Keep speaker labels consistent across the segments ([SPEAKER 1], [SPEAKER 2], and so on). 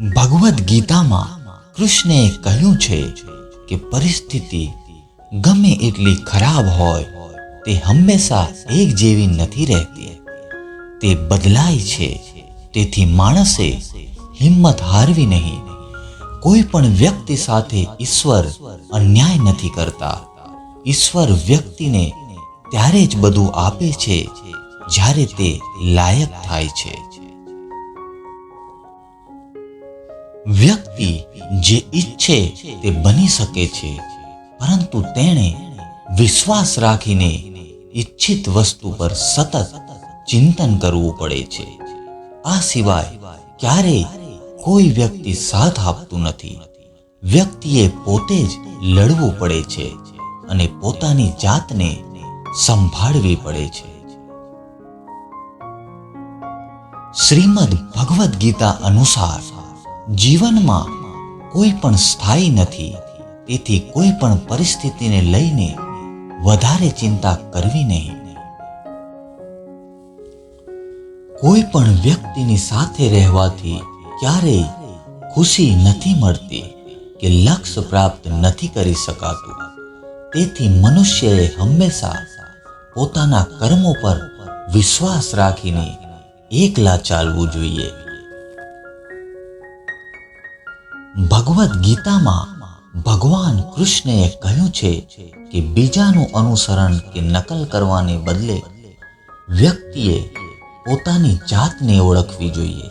[SPEAKER 1] ભગવદ્ ગીતામાં કૃષ્ણએ કહ્યું છે કે પરિસ્થિતિ ગમે એટલી ખરાબ હોય, તે હંમેશા એક જેવી નથી રહેતી. તે બદલાય છે, તેથી માણસે હિંમત હારવી નહીં. કોઈ પણ વ્યક્તિ સાથે ઈશ્વર અન્યાય નથી કરતા. ઈશ્વર વ્યક્તિને ત્યારે જ બધું આપે છે જ્યારે તે લાયક થાય છે. વ્યક્તિ જે ઈચ્છે તે બની શકે છે, પરંતુ તેણે વિશ્વાસ રાખીને ઈચ્છિત વસ્તુ પર સતત ચિંતન કરવું પડે છે. આ સિવાય ક્યારેય કોઈ વ્યક્તિ સાથ આપતું નથી. વ્યક્તિએ પોતે જ લડવું પડે છે અને પોતાની જાતને સંભાળવી પડે છે. શ્રીમદ ભગવદ્ ગીતા અનુસાર જીવનમાં કોઈ પણ સ્થાયી નથી, તેથી કોઈ પણ પરિસ્થિતિને લઈને વધારે ચિંતા કરવી નહીં. કોઈ પણ વ્યક્તિની સાથે રહેવાથી ક્યારેય ખુશી નથી મળતી કે લક્ષ્ય પ્રાપ્ત નથી કરી શકાતું. તેથી મનુષ્યએ હંમેશા પોતાના કર્મો પર વિશ્વાસ રાખીને એકલા ચાલવું જોઈએ. ભગવદ્ ગીતામાં ભગવાન કૃષ્ણએ કહ્યું છે કે બીજાનું અનુસરણ કે નકલ કરવાને બદલે વ્યક્તિએ પોતાની જાતને ઓળખવી જોઈએ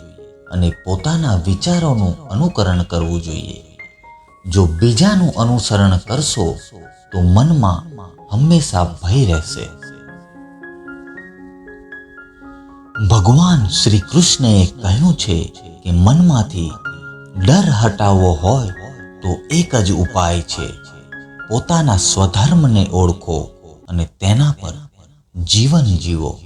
[SPEAKER 1] અને પોતાના વિચારોનું અનુકરણ કરવું જોઈએ. જો બીજાનું અનુસરણ કરશો, તો મનમાં હંમેશા ભય રહેશે. ભગવાન શ્રી કૃષ્ણએ કહ્યું છે કે મનમાંથી ડર હટાવવો હોય તો એક જ ઉપાય છે. પોતાના સ્વધર્મને ઓળખો અને તેના પર જીવન જીવો.